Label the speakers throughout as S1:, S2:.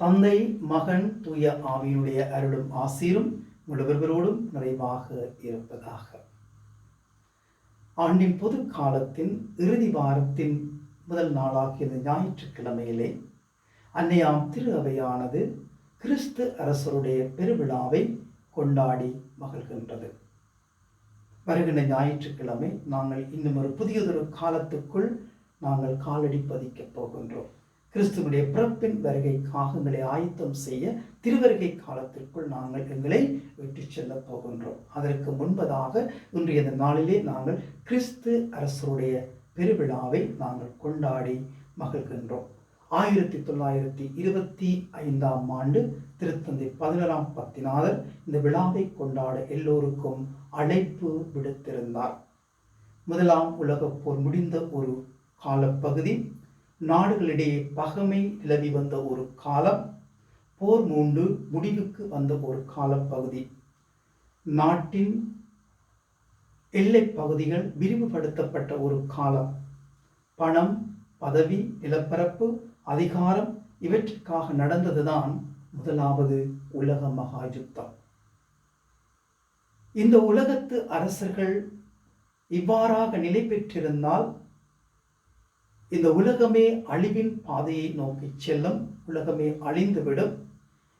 S1: தந்தை மகன் தூய ஆவியினுடைய அருளும் ஆசீரும் முழுவர்களோடும் நிறைவாக இருப்பதாக. ஆண்டின் பொது காலத்தின் இறுதி வாரத்தின் முதல் நாளாகிய இந்த ஞாயிற்றுக்கிழமையிலே அன்னையாம் திரு அவையானது கிறிஸ்து அரசருடைய பெருவிழாவை கொண்டாடி மகிழ்கின்றது. வருகின்ற ஞாயிற்றுக்கிழமை நாங்கள் இன்னும் ஒரு புதியதொரு காலத்துக்குள் நாங்கள் காலடி பதிக்கப் போகின்றோம். கிறிஸ்துவனுடைய பிறப்பின் வருகைக்காக எங்களை ஆயத்தம் செய்ய திருவருகை காலத்திற்குள் நாங்கள் எங்களை விட்டு செல்ல போகின்றோம். அதற்கு முன்பதாக இன்றைய இந்த நாளிலே நாங்கள் கிறிஸ்து அரசருடைய பெருவிழாவை நாங்கள் கொண்டாடி மகிழ்கின்றோம். ஆயிரத்தி தொள்ளாயிரத்தி இருபத்தி ஐந்தாம் ஆண்டு திருத்தந்தை பதினேழாம் பத்தினாதர் இந்த விழாவை கொண்டாட எல்லோருக்கும் அழைப்பு விடுத்திருந்தார். முதலாம் உலகப் போர் முடிந்த ஒரு காலப்பகுதி நாடுகளிடையே பகமை நிலவி வந்த ஒரு காலம் போர் மூண்டு முடிவுக்கு வந்த ஒரு காலப்பகுதி. நாட்டின் எல்லைப் பகுதிகள் விரிவுபடுத்தப்பட்ட ஒரு காலம். பணம் பதவி நிலப்பரப்பு அதிகாரம் இவற்றுக்காக நடந்ததுதான் முதலாவது உலக மகா யுத்தம் இந்த உலகத்து அரசர்கள் இவ்வாறாக நிலை பெற்றிருந்தால் இந்த உலகமே அழிவின் பாதையை நோக்கி செல்லும் உலகமே அழிந்துவிடும்.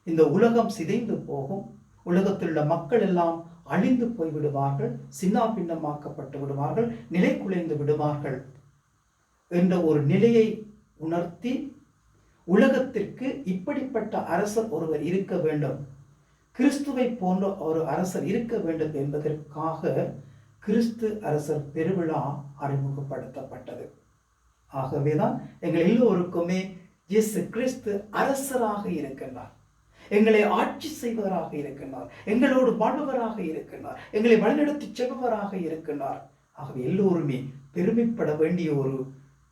S1: இந்த உலகம் சிதைந்து போகும். உலகத்தில் உள்ள மக்கள் எல்லாம் அழிந்து போய் விடுவார்கள் சின்னா பின்னமாக்கப்பட்டு விடுவார்கள் நிலை குலைந்து விடுவார்கள் என்ற ஒரு நிலையை உணர்த்தி உலகத்திற்கு இப்படிப்பட்ட அரசர் ஒருவர் இருக்க வேண்டும். கிறிஸ்துவை போன்ற ஒரு அரசர் இருக்க வேண்டும் என்பதற்காக கிறிஸ்து அரசர் பெருவிழா அறிமுகப்படுத்தப்பட்டது. ஆகவேதான் எங்கள் எல்லோருக்குமே இயேசு கிறிஸ்து அரசராக இருக்கின்றார். எங்களை ஆட்சி செய்பவராக இருக்கின்றார். எங்களோடு வாழ்பவராக இருக்கின்றார். எங்களை வழிநடத்தி செல்பவராக இருக்கின்றார். ஆகவே எல்லோருமே பெருமைப்பட வேண்டிய ஒரு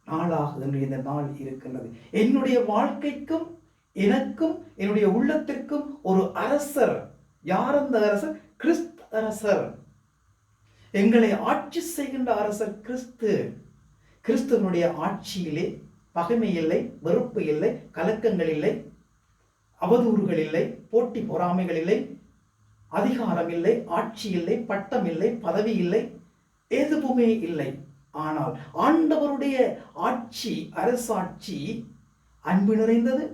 S1: நாளாக இன்று இந்த நாள் இருக்கின்றது. என்னுடைய வாழ்க்கைக்கும் எனக்கும் என்னுடைய உள்ளத்திற்கும் ஒரு அரசர். யார் அந்த அரசர்? கிறிஸ்து அரசர். எங்களை ஆட்சி செய்கின்ற அரசர் கிறிஸ்து. கிறிஸ்துவனுடைய ஆட்சியிலே பகைமை இல்லை வெறுப்பு இல்லை கலக்கங்கள் இல்லை அவதூறுகள் இல்லை போட்டி பொறாமைகள் இல்லை அதிகாரம் இல்லை ஆட்சி இல்லை பட்டம் இல்லை பதவி இல்லை எதுவுமே இல்லை. ஆனால் ஆண்டவருடைய ஆட்சி அரசாட்சி அன்பு நிறைந்தது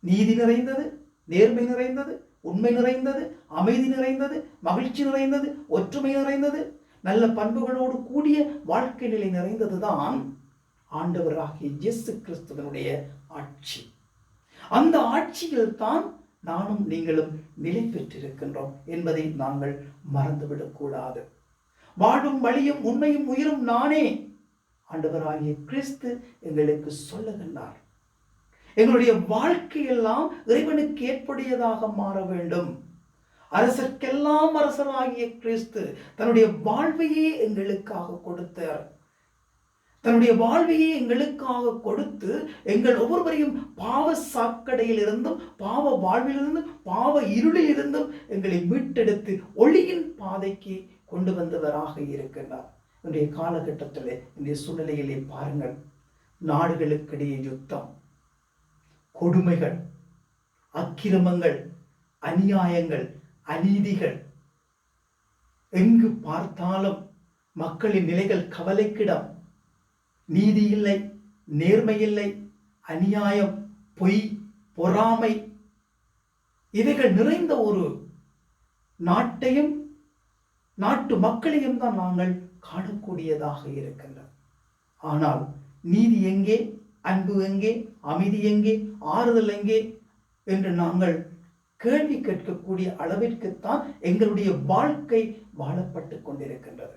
S1: நீதி நிறைந்தது நேர்மை நிறைந்தது உண்மை நிறைந்தது அமைதி நிறைந்தது மகிழ்ச்சி நிறைந்தது ஒற்றுமை நிறைந்தது. நல்ல பண்புகளோடு கூடிய வாழ்க்கை நிலை நிறைந்ததுதான் ஆண்டவராகிய இயேசு கிறிஸ்துவனுடைய ஆட்சி. அந்த ஆட்சியில் தான் நானும் நீங்களும் நிலை பெற்றிருக்கின்றோம் என்பதை நாங்கள் மறந்துவிடக்கூடாது. வாழும் வழியும் உண்மையும் உயிரும் நானே ஆண்டவராகிய கிறிஸ்து எங்களுக்கு சொல்லுகின்றார். எங்களுடைய வாழ்க்கையெல்லாம் இறைவனுக்கு ஏற்புடையதாக மாற வேண்டும். அரசர்க்கெல்லாம் அரசராகிய கிறிஸ்து தன்னுடைய வாழ்வையே எங்களுக்காக கொடுத்தார். தன்னுடைய வாழ்வையே எங்களுக்காக கொடுத்து எங்கள் ஒவ்வொருவரையும் பாவ சாக்கடையில் இருந்தும் பாவ வாழ்விலிருந்தும் பாவ இருளில் இருந்தும் எங்களை மீட்டெடுத்து ஒளியின் பாதைக்கு கொண்டு வந்தவராக இருக்கின்றார். இன்றைய காலகட்டத்தில் இன்றைய சூழ்நிலையிலே பாருங்கள். நாடுகளுக்கிடையே யுத்தம் கொடுமைகள் அக்கிரமங்கள் அநியாயங்கள் அநீதிகள். எங்கு பார்த்தாலும் மக்களின் நிலைகள் கவலைக்கிடம். நீதி இல்லை நேர்மை இல்லை அநியாயம் பொய் பொறாமை. இவைகள் நிறைந்த ஒரு நாட்டையும் நாட்டு மக்களையும் தான் நாங்கள் காணக்கூடியதாக இருக்கின்றன. ஆனால் நீதி எங்கே அன்பு எங்கே அமைதி எங்கே ஆறுதல் எங்கே என்று நாங்கள் கேள்வி கேட்கக்கூடிய அளவிற்குத்தான் எங்களுடைய வாழ்க்கை வாழப்பட்டு கொண்டிருக்கின்றது.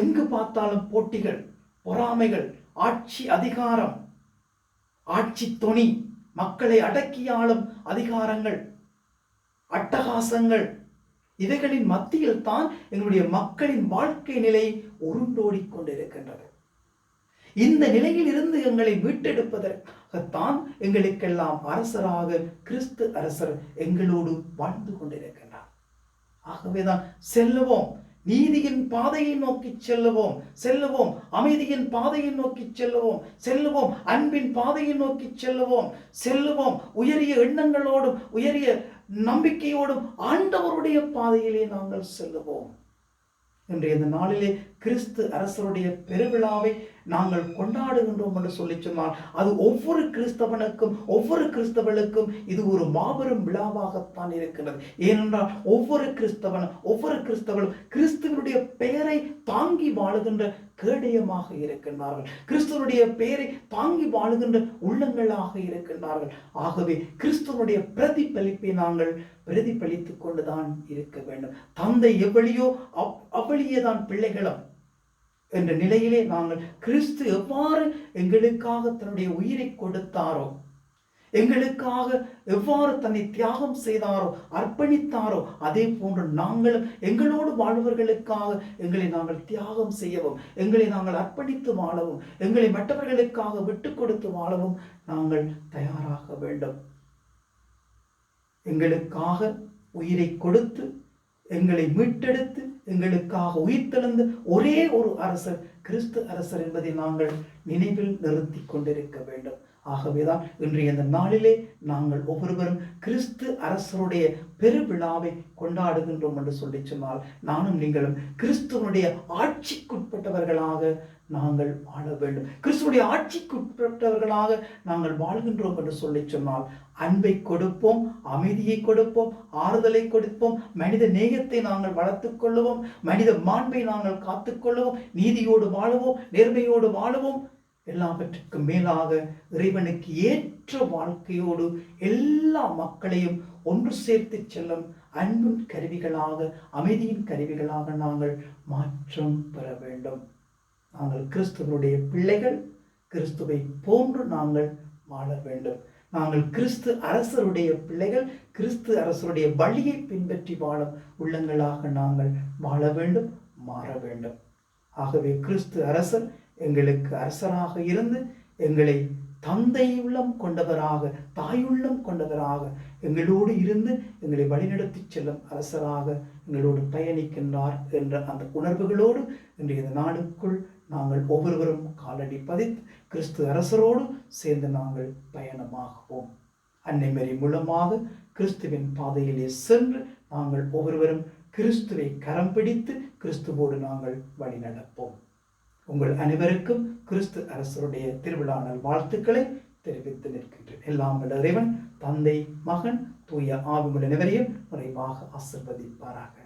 S1: எங்கு பார்த்தாலும் போட்டிகள் பொறாமைகள் ஆட்சி அதிகாரம் ஆட்சி தொனி மக்களை அடக்கியாளும் அதிகாரங்கள் அட்டகாசங்கள் இவைகளின் மத்தியில் தான் எங்களுடைய மக்களின் வாழ்க்கை நிலை உருண்டோடிக் கொண்டிருக்கின்றது. இந்த நிலையில் இருந்து எங்களை மீட்டெடுப்பதற்காகத்தான் எங்களுக்கெல்லாம் அரசராக கிறிஸ்து அரசர் எங்களோடு வாழ்ந்து கொண்டிருக்கின்றார் ஆகவேதான் செல்லுவோம். நீதியின் பாதையை நோக்கி செல்லுவோம். செல்லுவோம். அமைதியின் பாதையை நோக்கி செல்லுவோம். செல்லுவோம். அன்பின் பாதையை நோக்கி செல்லுவோம். செல்லுவோம். உயரிய எண்ணங்களோடும் உயரிய நம்பிக்கையோடும் ஆண்டவருடைய பாதையிலே நாங்கள் செல்லுவோம். இன்றைய இந்த நாளிலே கிறிஸ்து அரசருடைய பெருவிழாவை நாங்கள் கொண்டாடுகின்றோம் என்று சொல்லி சொன்னால் அது ஒவ்வொரு கிறிஸ்தவனுக்கும் ஒவ்வொரு கிறிஸ்தவனுக்கும் இது ஒரு மாபெரும் விழாவாகத்தான் இருக்கிறது. ஏனென்றால் ஒவ்வொரு கிறிஸ்தவனும் ஒவ்வொரு கிறிஸ்தவனும் கிறிஸ்துவனுடைய பெயரை தாங்கி வாழுகின்ற கேடயமாக இருக்கின்றார்கள். கிறிஸ்துவனுடைய பெயரை தாங்கி வாழுகின்ற உள்ளங்களாக இருக்கின்றார்கள். ஆகவே கிறிஸ்துவனுடைய பிரதிபலிப்பை நாங்கள் பிரதிபலித்துக் கொண்டுதான் இருக்க வேண்டும். தந்தை எவ்வளியோ அவ் அவ்வளியே தான் பிள்ளைகளும் என்ற நிலையிலே நாங்கள் கிறிஸ்து எவ்வாறு எங்களுக்காக தன்னுடைய உயிரை கொடுத்தாரோ எங்களுக்காக எவ்வாறு தன்னை தியாகம் செய்தாரோ அர்ப்பணித்தாரோ அதே போன்று நாங்களும் எங்களோடு வாழ்வர்களுக்காக எங்களை நாங்கள் தியாகம் செய்யவும் எங்களை நாங்கள் அர்ப்பணித்து வாழவும் எங்களை மற்றவர்களுக்காக விட்டு கொடுத்து வாழவும் நாங்கள் தயாராக வேண்டும். எங்களுக்காக உயிரை கொடுத்து எங்களை மீட்டெடுத்து எங்களுக்காக உயிர்த்தெழுந்த ஒரே ஒரு அரசர் கிறிஸ்து அரசர் என்பதை நாங்கள் நினைவில் நிறுத்தி கொண்டிருக்க வேண்டும். ஆகவேதான் இன்றைய இந்த நாளிலே நாங்கள் ஒவ்வொருவரும் கிறிஸ்து அரசருடைய பெருவிழாவை கொண்டாடுகின்றோம் என்று சொல்லி சொன்னால் நானும் நீங்களும் கிறிஸ்துவனுடைய ஆட்சிக்குட்பட்டவர்களாக நாங்கள் வாழ வேண்டும். கிறிஸ்துவனுடைய ஆட்சிக்குட்பட்டவர்களாக நாங்கள் வாழ்கின்றோம் என்று சொல்லி சொன்னால் அன்பை கொடுப்போம் அமைதியை கொடுப்போம் ஆறுதலை கொடுப்போம் மனித நேயத்தை நாங்கள் வளர்த்து கொள்ளுவோம் மனித மாண்பை நாங்கள் காத்துக்கொள்ளுவோம் நீதியோடு வாழுவோம் நேர்மையோடு வாழுவோம் எல்லாவற்றுக்கும் மேலாக இறைவனுக்கு ஏற்ற வாழ்க்கையோடு எல்லா மக்களையும் ஒன்று சேர்த்து செல்லும் அன்பின் கருவிகளாக அமைதியின் கருவிகளாக நாங்கள் மாற்றம் பெற வேண்டும். நாங்கள் கிறிஸ்துவனுடைய பிள்ளைகள் கிறிஸ்துவை போன்று நாங்கள் வாழ வேண்டும். நாங்கள் கிறிஸ்து அரசருடைய பிள்ளைகள் கிறிஸ்து அரசருடைய வழியை பின்பற்றி வாழும் உள்ளங்களாக நாங்கள் வாழ வேண்டும் மாற வேண்டும். ஆகவே கிறிஸ்து அரசர் எங்களுக்கு அரசராக இருந்து எங்களை தந்தை உள்ளம் கொண்டவராக தாயுள்ளம் கொண்டவராக எங்களோடு இருந்து எங்களை வழிநடத்தி செல்லும் அரசராக எங்களோடு பயணிக்கின்றார் என்ற அந்த உணர்வுகளோடு இன்றைய நாளுக்குள் நாங்கள் ஒவ்வொருவரும் காலடி பதித்து கிறிஸ்து அரசரோடு சேர்ந்து நாங்கள் பயணமாகுவோம். அன்னை மரி மூலமாக கிறிஸ்துவின் பாதையிலே சென்று நாங்கள் ஒவ்வொருவரும் கிறிஸ்துவை கரம் பிடித்து கிறிஸ்துவோடு நாங்கள் வழி நடப்போம் உங்கள் அனைவருக்கும் கிறிஸ்து அரசருடைய திருவிழாநல் வாழ்த்துக்களை தெரிவித்து நிற்கின்றேன். எல்லாம் இறைவன் தந்தை மகன் தூய ஆவிமுள்ள அனைவரையும் நிறைவாக ஆசிர்வதிப்பாராக.